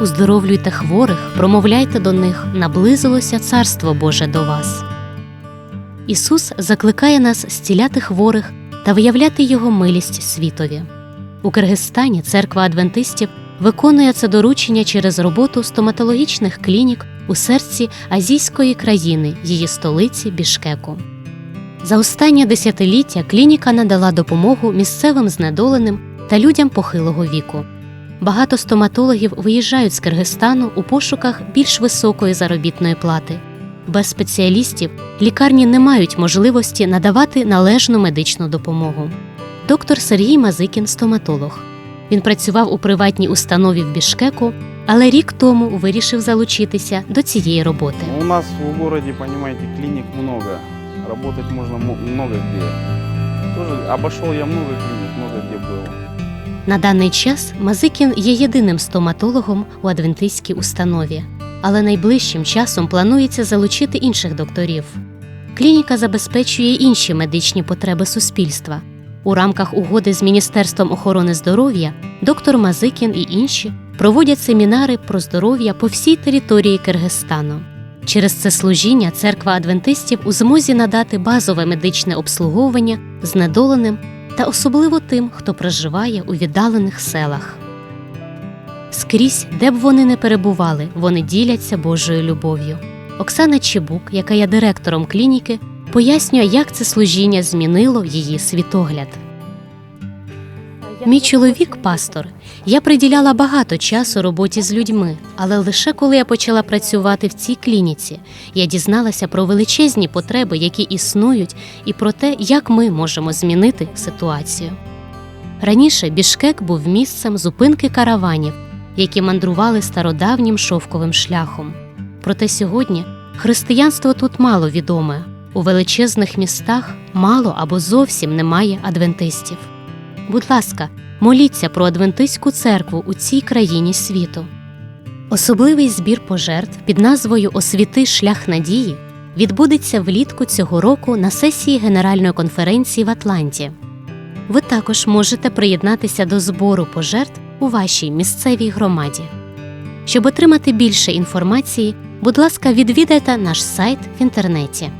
Уздоровлюйте хворих, промовляйте до них, наблизилося Царство Боже до вас. Ісус закликає нас зціляти хворих та виявляти Його милість світові. У Киргизстані церква адвентистів виконує це доручення через роботу стоматологічних клінік у серці азійської країни, її столиці Бішкеку. За останнє десятиліття клініка надала допомогу місцевим знедоленим та людям похилого віку. Багато стоматологів виїжджають з Киргизстану у пошуках більш високої заробітної плати. Без спеціалістів лікарні не мають можливості надавати належну медичну допомогу. Доктор Сергій Мазикін стоматолог. Він працював у приватній установі в Бішкеку, але рік тому вирішив залучитися до цієї роботи. У нас в городе, понимаете, клиник много. Работать можно мо- много где. Тоже обошел я много клиник, много где был. На даний час Мазикін є єдиним стоматологом у адвентистській установі, але найближчим часом планується залучити інших докторів. Клініка забезпечує інші медичні потреби суспільства. У рамках угоди з Міністерством охорони здоров'я доктор Мазикін і інші проводять семінари про здоров'я по всій території Киргизстану. Через це служіння церква адвентистів у змозі надати базове медичне обслуговування знедоленим та особливо тим, хто проживає у віддалених селах. Скрізь, де б вони не перебували, вони діляться Божою любов'ю. Оксана Чебук, яка є директором клініки, пояснює, як це служіння змінило її світогляд. Мій чоловік пастор. Я приділяла багато часу роботі з людьми, але лише коли я почала працювати в цій клініці, я дізналася про величезні потреби, які існують, і про те, як ми можемо змінити ситуацію. Раніше Бішкек був місцем зупинки караванів, які мандрували стародавнім шовковим шляхом. Проте сьогодні християнство тут мало відоме. У величезних містах мало або зовсім немає адвентистів. Будь ласка, моліться про адвентистську церкву у цій країні світу. Особливий збір пожертв під назвою Освіти шлях надії відбудеться влітку цього року на сесії Генеральної конференції в Атланті. Ви також можете приєднатися до збору пожертв у вашій місцевій громаді. Щоб отримати більше інформації, будь ласка, відвідайте наш сайт в інтернеті.